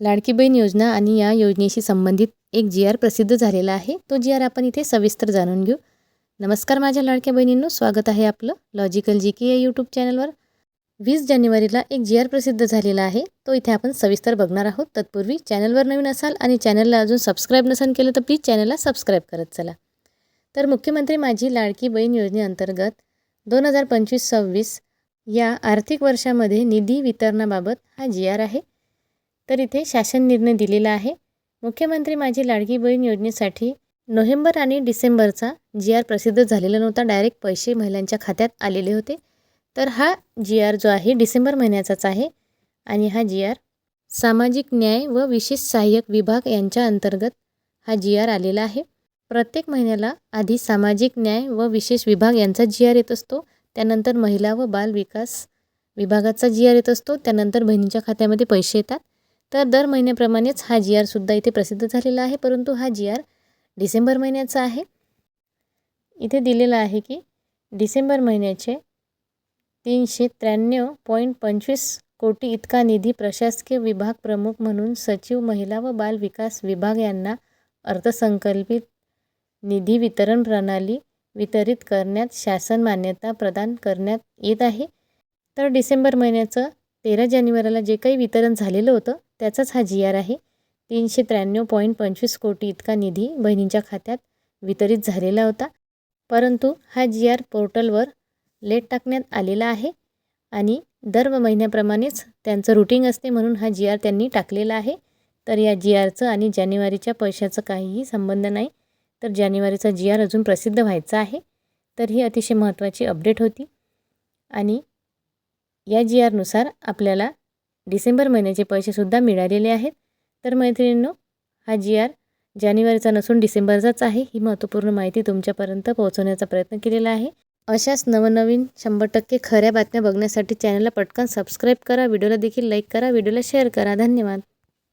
लाडकी बहीण योजना आणि या योजनेशी संबंधित एक जी आर प्रसिद्ध झालेला आहे. तो जी आर आपण इथे सविस्तर जाणून घेऊ. नमस्कार माझ्या लाडक्या बहिणींनो स्वागत आहे आपलं लॉजिकल जी के या यूट्यूब चॅनलवर वीस जानेवारीला एक जी आर प्रसिद्ध झालेला आहे. तो इथे आपण सविस्तर बघणार आहोत. तत्पूर्वी चॅनलवर नवीन असाल आणि चॅनलला अजून सबस्क्राईब नसेल केलं तर प्लीज चॅनलला सबस्क्राईब करत चला. तर मुख्यमंत्री माझी लाडकी बहीण योजनेअंतर्गत दोन हजार पंचवीस सव्वीस या आर्थिक वर्षामध्ये निधी वितरणाबाबत हा जी आर आहे. तर इथे शासन निर्णय दिलेला आहे. मुख्यमंत्री माझी लाडकी बहीण योजनेसाठी नोव्हेंबर आणि डिसेंबरचा जी आर प्रसिद्ध झालेला नव्हता. डायरेक्ट पैसे महिलांच्या खात्यात आलेले होते. तर हा जी आर जो आहे डिसेंबर महिन्याचाच आहे आणि हा जी आर सामाजिक न्याय व विशेष सहाय्यक विभाग यांच्या अंतर्गत हा जी आर आलेला आहे. प्रत्येक महिन्याला आधी सामाजिक न्याय व विशेष विभाग यांचा जी आर येत असतो. त्यानंतर महिला व बाल विकास विभागाचा जी आर येत असतो. त्यानंतर बहिणींच्या खात्यामध्ये पैसे येतात. तर दर महिन्याप्रमाणेच हा जी आरसुद्धा इथे प्रसिद्ध झालेला आहे. परंतु हा जी आर डिसेंबर महिन्याचा आहे. इथे दिलेला आहे की डिसेंबर महिन्याचे तीनशे त्र्याण्णव पॉईंट पंचवीस कोटी इतका निधी प्रशासकीय विभाग प्रमुख म्हणून सचिव महिला व बाल विकास विभाग यांना अर्थसंकल्पित निधी वितरण प्रणाली वितरित करण्यात शासन मान्यता प्रदान करण्यात येत आहे. तर डिसेंबर महिन्याचं तेरा जानेवारीला जे काही वितरण झालेलं होतं त्याचाच हा जी आर आहे. तीनशे त्र्याण्णव पॉईंट पंचवीस कोटी इतका निधी बहिणींच्या खात्यात वितरित झालेला होता. परंतु हा जी आर पोर्टलवर लेट टाकण्यात आलेला आहे आणि दर महिन्याप्रमाणेच त्यांचं रुटीन असते म्हणून हा जी आर त्यांनी टाकलेला आहे. तर या जी आरचं आणि जानेवारीच्या पैशाचं काहीही संबंध नाही. तर जानेवारीचा जी आर अजून प्रसिद्ध व्हायचा आहे. तर ही अतिशय महत्त्वाची अपडेट होती. आणि या जी आरनुसार आपल्याला डिसेंबर महिन्याचे पैसेसुद्धा मिळालेले आहेत. तर मैत्रिणींनो हा जी आर जानेवारीचा नसून डिसेंबरचाच आहे. ही महत्त्वपूर्ण माहिती तुमच्यापर्यंत पोहोचवण्याचा प्रयत्न केलेला आहे. अशाच नवनवीन शंभर टक्के खऱ्या बातम्या बघण्यासाठी चॅनलला पटकन सबस्क्राईब करा. व्हिडिओला देखील लाईक करा. व्हिडिओला शेअर करा. धन्यवाद.